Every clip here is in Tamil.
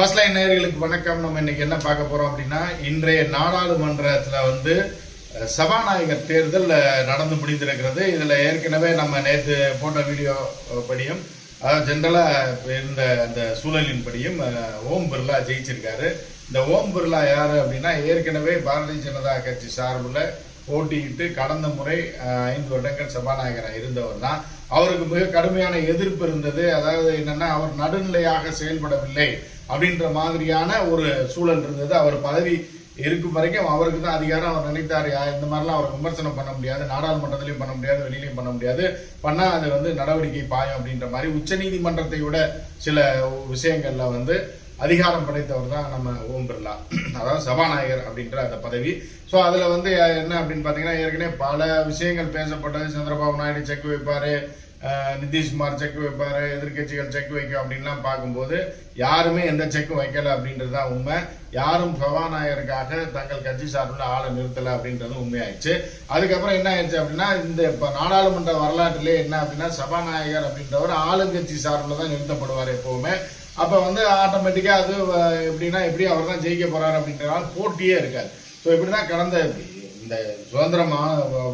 ஃபர்ஸ்ட் லைன் நேர்களுக்கு வணக்கம். நம்ம இன்னைக்கு என்ன பார்க்க போறோம் அப்படின்னா இன்றைய நாடாளுமன்றத்தில் வந்து சபாநாயகர் தேர்தல் நடந்து முடிந்திருக்கிறது. இதில் ஏற்கனவே நம்ம நேற்று போட்ட வீடியோ படியும் அதாவது ஜென்ரலாக இருந்த அந்த சூழலின் படியும் ஓம் பிர்லா ஜெயிச்சிருக்காரு. இந்த ஓம் பிர்லா யார் அப்படின்னா ஏற்கனவே பாரதிய ஜனதா கட்சி சார்பில் போட்டியிட்டு கடந்த முறை ஐந்து வருடங்கள் சபாநாயகராக இருந்தவர் தான். அவருக்கு மிக கடுமையான எதிர்ப்பு இருந்தது. அதாவது என்னென்னா அவர் நடுநிலையாக செயல்படவில்லை. அப்படின்ற மாதிரியான ஒரு சூழல் இருந்தது. அவர் பதவி இருக்கும் வரைக்கும் அவருக்கு தான் அதிகாரம். அவர் நினைத்தார் இந்த மாதிரிலாம் அவர் விமர்சனம் பண்ண முடியாது. நாடாளுமன்றத்திலையும் பண்ண முடியாது. வெளியிலையும் பண்ண முடியாது. பண்ணால் அது வந்து நடவடிக்கை பாயம். அப்படின்ற மாதிரி உச்சநீதிமன்றத்தை விட சில விஷயங்கள்ல வந்து அதிகாரம் படைத்தவர் தான் நம்ம ஓம் பிர்லா. அதாவது சபாநாயகர் அப்படின்ற அந்த பதவி. ஸோ அதில் வந்து என்ன அப்படின்னு பார்த்தீங்கன்னா ஏற்கனவே பல விஷயங்கள் பேசப்பட்டது. சந்திரபாபு நாயுடு செக் வைப்பார் நிதிஷ்குமார் செக் வைப்பார் எதிர்க்கட்சிகள் செக் வைக்கும் அப்படின்லாம் பார்க்கும்போது யாருமே எந்த செக்கும் வைக்கல அப்படின்றது தான் உண்மை. யாரும் சபாநாயகருக்காக தங்கள் கட்சி சார்பில் ஆளை நிறுத்தலை அப்படின்றது உண்மையாயிடுச்சு. அதுக்கப்புறம் என்ன ஆயிடுச்சு அப்படின்னா இந்த இப்போ நாடாளுமன்ற வரலாற்றிலே என்ன அப்படின்னா சபாநாயகர் அப்படின்றவர் ஆளுங்கட்சி சார்பில் தான் நிறுத்தப்படுவார் எப்போவுமே. அப்போ வந்து ஆட்டோமேட்டிக்காக அது எப்படின்னா எப்படி அவர் தான் ஜெயிக்க போகிறார் அப்படின்றனால போட்டியே இருக்காது. ஸோ இப்படி தான் கடந்த இந்த சுதந்திரம்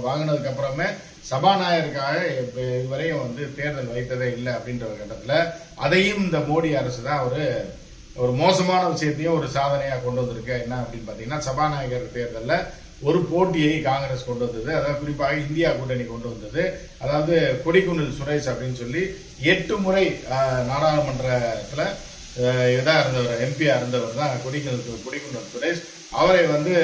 வாங்கினதுக்கு அப்புறமே சபாநாயகருக்காக இப்போ இதுவரையும் வந்து தேர்தல் வைத்ததே இல்லை அப்படின்ற ஒரு கட்டத்தில் அதையும் இந்த மோடி அரசு தான் ஒரு ஒரு மோசமான விஷயத்தையும் ஒரு சாதனையாக கொண்டு வந்திருக்கு. என்ன அப்படின்னு பார்த்தீங்கன்னா சபாநாயகர் தேர்தலில் ஒரு போட்டியை காங்கிரஸ் கொண்டு வந்தது. அதாவது குறிப்பாக இந்தியா கூட்டணி கொண்டு வந்தது. அதாவது கொடிக்குന്നിல் சுரேஷ் அப்படின்னு சொல்லி எட்டு முறை நாடாளுமன்றத்தில் இதாக இருந்தவர் எம்பியாக இருந்தவர் தான் கொடிக்குன்னல் கொடிக்குன்னல் சுரேஷ். அவரை வந்து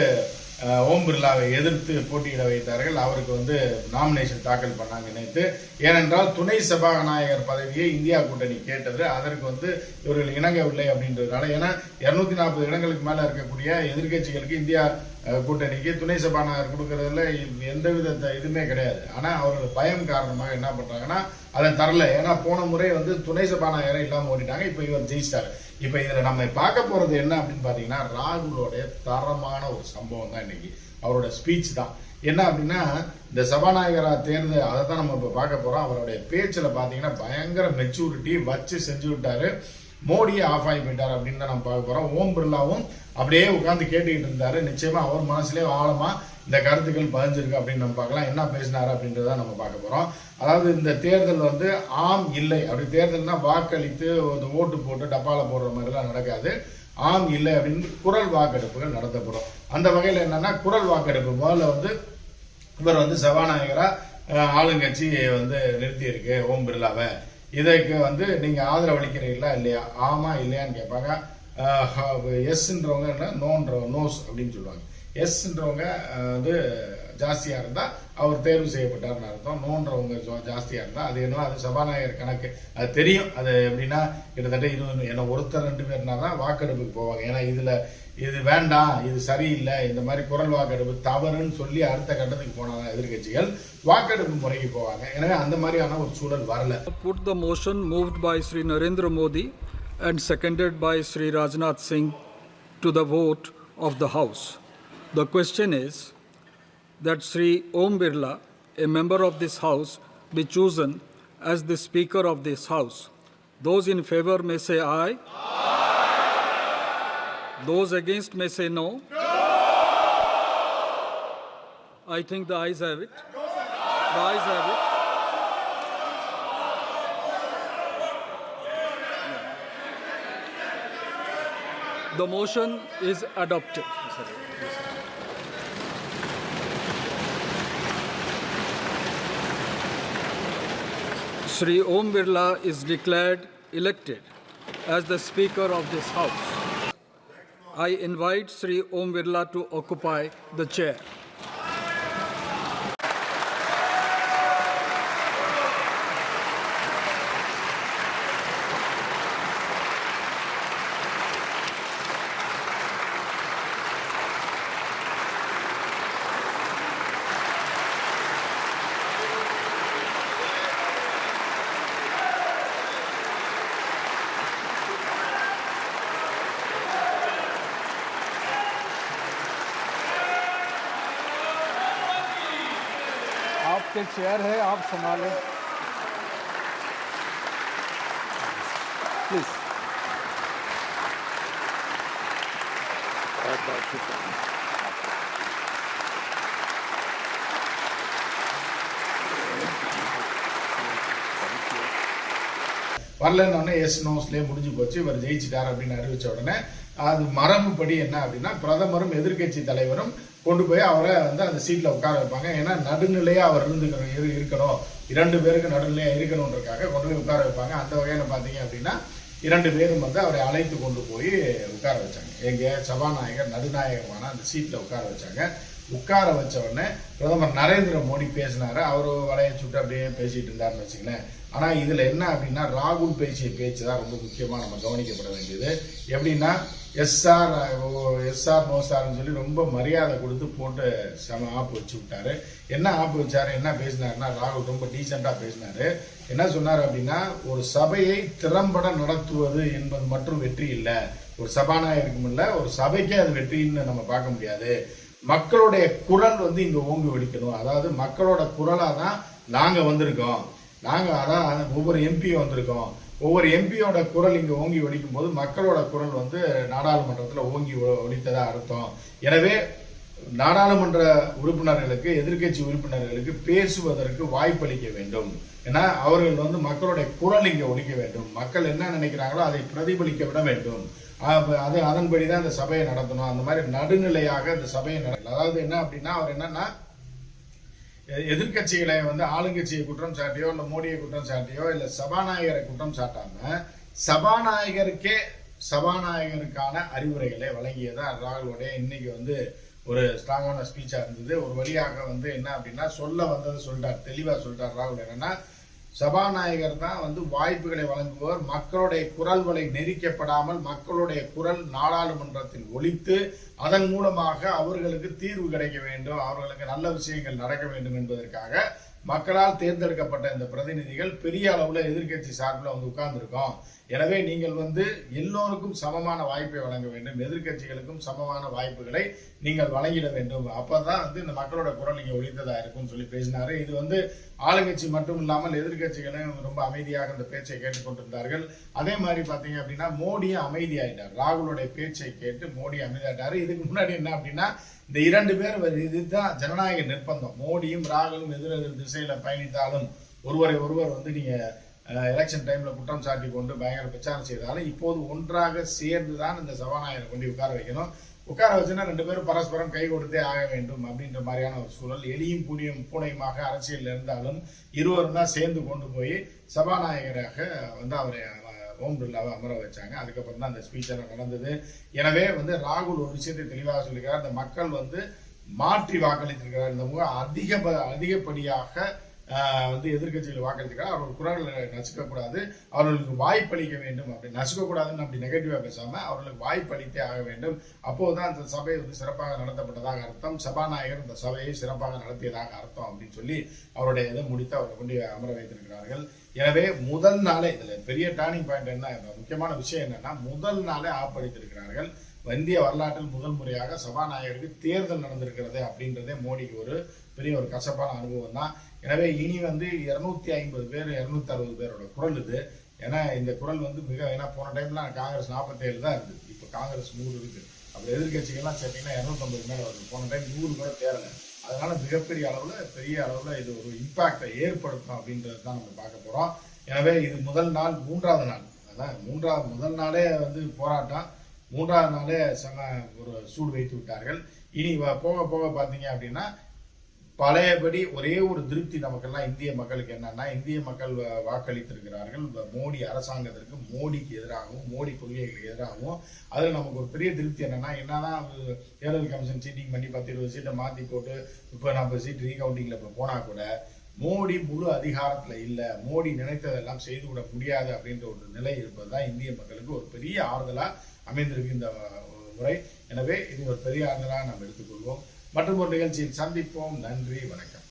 ஓம் பிர்லாவை எதிர்த்து போட்டியிட வைத்தார்கள். அவருக்கு வந்து நாமினேஷன் தாக்கல் பண்ணாங்க நேற்று ஏனென்றால் துணை சபாநாயகர் பதவியை இந்தியா கூட்டணி கேட்டது. அதற்கு வந்து இவர்கள் இணங்கவில்லை அப்படின்றதுனால ஏன்னா இருநூத்தி நாற்பது இடங்களுக்கு மேலே இருக்கக்கூடிய எதிர்க்கட்சிகளுக்கு இந்தியா கூட்டணிக்கு துணை சபாநாயகர் கொடுக்கறதுல எந்தவித வித இதுவுமே கிடையாது. ஆனால் அவர்கள் பயம் காரணமாக என்ன பண்ணுறாங்கன்னா அதை தரல. ஏன்னா போன முறை வந்து துணை சபாநாயகரை இல்லாமல் ஓடிட்டாங்க. இப்போ இவர் ஜெயிச்சிட்டாரு. இப்போ இதில் நம்ம பார்க்க போறது என்ன அப்படின்னு பார்த்தீங்கன்னா ராகுலோடைய தரமான ஒரு சம்பவம் தான் இன்னைக்கு. அவரோட ஸ்பீச் தான். என்ன அப்படின்னா இந்த சபாநாயகராக தேர்ந்து அதை தான் நம்ம இப்போ பார்க்க போறோம். அவருடைய பேச்சில் பார்த்தீங்கன்னா பயங்கர மெச்சூரிட்டி வச்சு செஞ்சு விட்டாரு. மோடியை ஆஃப் ஆகி போயிட்டார் அப்படின்னு தான் நம்ம பார்க்க போறோம். ஓம் பிர்லாவும் அப்படியே உட்காந்து கேட்டுக்கிட்டு இருந்தாரு. நிச்சயமா அவர் மனசுலேயே ஆழமாக இந்த கருத்துக்கள் பதிஞ்சிருக்கு அப்படின்னு நம்ம பார்க்கலாம். என்ன பேசினாரு அப்படின்றத நம்ம பார்க்க போகிறோம் அதாவது இந்த தேர்தல் வந்து ஆம் இல்லை. அப்படி தேர்தல்னா வாக்களித்து ஒரு ஓட்டு போட்டு டப்பாவில் போடுற மாதிரிலாம் நடக்காது. ஆம் இல்லை அப்படின்னு குரல் வாக்கெடுப்புகள் நடத்தப்படும். அந்த வகையில் என்னன்னா குரல் வாக்கெடுப்பு முதல்ல வந்து இவர் வந்து சபாநாயகராக ஆளுங்கட்சி வந்து நிறுத்தியிருக்கு ஓம் பிர்லாவை. இதற்கு வந்து நீங்கள் ஆதரவு அளிக்கிறீங்களா இல்லையா? ஆமா இல்லையான்னு கேட்பாங்க. எஸ்ன்றவங்க என்ன? நோன்ற நோஸ் அப்படின்னு சொல்லுவாங்க. எஸ்ன்றவங்க வந்து ஜாஸ்தியாக இருந்தால் அவர் தேர்வு செய்யப்பட்டார்னு அர்த்தம். நோன்றவங்க ஜாஸ்தியாக இருந்தால் அது என்ன அது சபாநாயகர் கணக்கு. அது தெரியும். அது எப்படின்னா கிட்டத்தட்ட இருபது என்ன ஒருத்தர் ரெண்டு பேர்னா தான் வாக்கெடுப்புக்கு போவாங்க. ஏன்னா இதில் இது வேண்டாம் இது சரியில்லை இந்த மாதிரி குரல் வாக்கெடுப்பு தவறுன்னு சொல்லி அடுத்த கட்டத்துக்கு போனாங்க எதிர்க்கட்சிகள் வாக்கெடுப்பு முறைக்கு போவாங்க. எனவே அந்த மாதிரியான ஒரு சூழல் வரல. Put the motion moved by Shri Narendra Modi and seconded by Shri Rajnath Singh to the vote of the house The question is that Sri Om Birla, a member of this House, be chosen as the Speaker of this House. Those in favor may say aye. Those against may say no. I think the ayes have it. The ayes have it. The motion is adopted. Sri Om Birla is declared elected as the Speaker of this House. I invite Sri Om Birla to occupy the chair. आपके चेयर है आप संभालें प्लीज வரலன்னு எஸ் நோஸ்லேயே முடிஞ்சு போச்சு இவர் ஜெயிச்சிட்டார் அப்படின்னு அறிவிச்ச உடனே அது மரபுப்படி என்ன அப்படின்னா பிரதமரும் எதிர்க்கட்சி தலைவரும் கொண்டு போய் அவரை வந்து அந்த சீட்ல உட்கார வைப்பாங்க. ஏன்னா நடுநிலையா அவர் இருந்து இருக்கணும். இரண்டு பேருக்கு நடுநிலையா இருக்கணுன்றக்காக கொண்டு போய் உட்கார வைப்பாங்க. அந்த வகையில் பாத்தீங்க அப்படின்னா இரண்டு பேரும் வந்து அவரை அழைத்து கொண்டு போய் உட்கார வச்சாங்க. எங்க சபாநாயகர் நடுநாயகமான அந்த சீட்ல உட்கார வச்சாங்க. உட்கார வச்ச உடனே பிரதமர் நரேந்திர மோடி பேசினாரு. அவரு வளைய சுட்டு அப்படியே பேசிட்டு இருந்தாருன்னு வச்சுங்களேன் ஆனால் இதில் என்ன அப்படின்னா ராகுல் பேசிய பேச்சு தான் ரொம்ப முக்கியமாக நம்ம கவனிக்கப்பட வேண்டியது. எப்படின்னா எஸ்ஆர் எஸ்ஆர் நோசார்னு சொல்லி ரொம்ப மரியாதை கொடுத்து போட்டு செம ஆப் வச்சு விட்டாரு. என்ன ஆப் வச்சார் என்ன பேசினாருன்னா ராகுல் ரொம்ப டீசெண்டாக பேசினாரு. என்ன சொன்னார் அப்படின்னா ஒரு சபையை திறம்பட நடத்துவது என்பது மட்டும் வெற்றி இல்லை. ஒரு சபாநாயகருக்கும் இல்லை ஒரு சபைக்கே அது வெற்றின்னு நம்ம பார்க்க முடியாது. மக்களுடைய குரல் வந்து இங்கே ஓங்கி வலிக்கணும் அதாவது மக்களோட குரலாக தான் நாங்கள் வந்திருக்கோம். நாங்கள் அதான் ஒவ்வொரு எம்பியும் வந்திருக்கோம். ஒவ்வொரு எம்பியோட குரல் இங்கே ஓங்கி ஒழிக்கும் போது மக்களோட குரல் வந்து நாடாளுமன்றத்தில் ஓங்கி ஒ- அர்த்தம். எனவே நாடாளுமன்ற உறுப்பினர்களுக்கு எதிர்க்கட்சி உறுப்பினர்களுக்கு பேசுவதற்கு வாய்ப்பளிக்க வேண்டும். ஏன்னா அவர்கள் வந்து மக்களுடைய குரல் இங்கே ஒழிக்க வேண்டும். மக்கள் என்ன நினைக்கிறாங்களோ அதை பிரதிபலிக்க விட வேண்டும். அது அதன்படி தான் இந்த சபையை நடத்தணும். அந்த மாதிரி நடுநிலையாக இந்த சபையை நடத்தணும் அதாவது என்ன அப்படின்னா அவர் என்னன்னா எதிர்கட்சிகளை எதிர்க்கட்சிகளை வந்து ஆளுங்கட்சியை குற்றம் சாட்டியோ இல்லை மோடியை குற்றம் சாட்டியோ இல்லை சபாநாயகரை குற்றம் சாட்டாம சபாநாயகருக்கே சபாநாயகருக்கான அறிவுரைகளை வழங்கியதான் ராகுலுடைய இன்னைக்கு வந்து ஒரு ஸ்ட்ராங்கான ஸ்பீச்சாக இருந்தது. ஒரு வழியாக வந்து என்ன அப்படின்னா சொல்ல வந்ததை சொல்லிட்டார். தெளிவாக சொல்லிட்டார் ராகுல். என்னன்னா சபாநாயகர் தான் வந்து வாய்ப்புகளை வழங்குபவர் மக்களுடைய குரல்களை நெரிக்கப்படாமல் மக்களுடைய குரல் நாடாளுமன்றத்தில் ஒழித்து அதன் மூலமாக அவர்களுக்கு தீர்வு கிடைக்க வேண்டும் அவர்களுக்கு நல்ல விஷயங்கள் நடக்க வேண்டும் என்பதற்காக மக்களால் தேர்ந்தெடுக்கப்பட்ட இந்த பிரதிநிதிகள் பெரிய அளவில் எதிர்க்கட்சி சார்பில் வந்து உட்கார்ந்துருக்கோம். எனவே நீங்கள் வந்து எல்லோருக்கும் சமமான வாய்ப்பை வழங்க வேண்டும். எதிர்க்கட்சிகளுக்கும் சமமான வாய்ப்புகளை நீங்கள் வழங்கிட வேண்டும். அப்பதான் வந்து இந்த மக்களோட குரல் நீங்கள் ஒழித்ததா இருக்கும்னு சொல்லி பேசினாரு. இது வந்து ஆளுங்கட்சி மட்டும் இல்லாமல் எதிர்க்கட்சிகளும் ரொம்ப அமைதியாக இந்த பேச்சை கேட்டுக்கொண்டிருந்தார்கள் அதே மாதிரி பாத்தீங்க அப்படின்னா மோடியும் அமைதியாயிட்டார். ராகுலுடைய பேச்சை கேட்டு மோடி அமைதியாயிட்டாரு. இதுக்கு முன்னாடி என்ன அப்படின்னா இந்த இரண்டு பேர் இதுதான் ஜனநாயக நிர்பந்தம். மோடியும் ராகுலும் எதிர் எதிர் திசையில பயணித்தாலும் ஒருவரை ஒருவர் வந்து நீங்க எலெக்ஷன் டைமில் குற்றம் சாட்டி கொண்டு பயங்கர பிரச்சாரம் செய்தாலும் இப்போது ஒன்றாக சேர்ந்து தான் இந்த சபாநாயகரை கொண்டு உட்கார வைக்கணும். உட்கார வச்சுன்னா ரெண்டு பேரும் பரஸ்பரம் கை கொடுத்தே ஆக வேண்டும் அப்படின்ற மாதிரியான ஒரு சூழல். எலியும் புனியும் பூனையுமாக அரசியலில் இருந்தாலும் இருவரும் தான் சேர்ந்து கொண்டு போய் சபாநாயகராக வந்து அவரை ஓம் பிர்லாவை அமர வச்சாங்க. அதுக்கப்புறம் தான் அந்த ஸ்பீச் எல்லாம் நடந்தது. எனவே வந்து ராகுல் ஒரு விஷயத்தை தெளிவாக சொல்லிக்கிறார் இந்த மக்கள் வந்து மாற்றி வாக்களித்திருக்கிறார். இந்த முக அதிக அதிகப்படியாக வந்து எதிர்கட்சிகள் வாக்களித்திருக்கிறார் அவர்கள் குரல்களை நசுக்கக்கூடாது. அவர்களுக்கு வாய்ப்பளிக்க வேண்டும் அப்படி நசுக்கக்கூடாதுன்னு அப்படி நெகட்டிவாக பேசாமல் அவர்களுக்கு வாய்ப்பளித்தே ஆக வேண்டும். அப்போதுதான் அந்த சபை வந்து சிறப்பாக நடத்தப்பட்டதாக அர்த்தம். சபாநாயகர் இந்த சபையை சிறப்பாக நடத்தியதாக அர்த்தம் அப்படின்னு சொல்லி அவருடைய இதை முடித்து அவரை கொண்டு அமர வைத்திருக்கிறார்கள். எனவே முதல் நாளே இதில் பெரிய டேர்னிங் பாயிண்ட் என்ன முக்கியமான விஷயம் என்னன்னா முதல் நாளே ஆப்பளித்திருக்கிறார்கள் இந்திய வரலாற்றில் முதல் முறையாக சபாநாயகருக்கு தேர்தல் நடந்திருக்கிறது அப்படின்றதே மோடிக்கு ஒரு பெரிய ஒரு கசப்பான அனுபவம் தான். எனவே இனி வந்து இரநூத்தி ஐம்பது பேர் இரநூத்தி அறுபது பேரோட குரல் இது. ஏன்னா இந்த குரல் வந்து மிக ஏன்னா போன டைம்லாம் காங்கிரஸ் 47 தான் இருக்குது இப்போ காங்கிரஸ் நூறு இருக்குது அப்படி எதிர்கட்சிகள்லாம் சேர்த்திங்கன்னா இரநூத்தம்பது மேலே வருது. போன டைம் நூறு கூட தேரலை. அதனால மிகப்பெரிய அளவில் பெரிய அளவில் இது ஒரு இம்பாக்டை ஏற்படுத்தும் அப்படின்றது தான் நம்ம பார்க்க போகிறோம் எனவே இது முதல் நாள் மூன்றாவது நாள். அதான் மூன்றாவது முதல் நாளே வந்து போராட்டம். மூன்றாவது நாளே செம ஒரு சூடு வைத்து விட்டார்கள். இனி வ- போக போக பார்த்தீங்க அப்படின்னா பழையபடி ஒரே ஒரு திருப்தி நமக்கெல்லாம் இந்திய மக்களுக்கு என்னன்னா இந்திய மக்கள் வ- வாக்களித்திருக்கிறார்கள். மோடி அரசாங்கத்திற்கு மோடிக்கு எதிராகவும் மோடி கொள்கைகளுக்கு எதிராகவும் அதில் நமக்கு ஒரு பெரிய திருப்தி என்னன்னா என்னதான் தேர்தல் கமிஷன் சீட்டிங் பண்ணி பத்து இருபது சீட்டை மாற்றி போட்டு இப்போ நாற்பது சீட் ரீகவுண்டிங்கில் இப்போ போனால் கூட மோடி முழு அதிகாரத்தில் இல்லை. மோடி நினைத்ததெல்லாம் செய்து விட முடியாது அப்படின்ற ஒரு நிலை இருப்பது தான் இந்திய மக்களுக்கு ஒரு பெரிய ஆறுதலாக அமைந்திருக்கு இந்த முறை. எனவே இது ஒரு பெரிய ஆறுதலாக நாம் எடுத்துக்கொள்வோம். மற்றும் ஒரு நிகழ்ச்சியில் சந்திப்போம். நன்றி. வணக்கம்.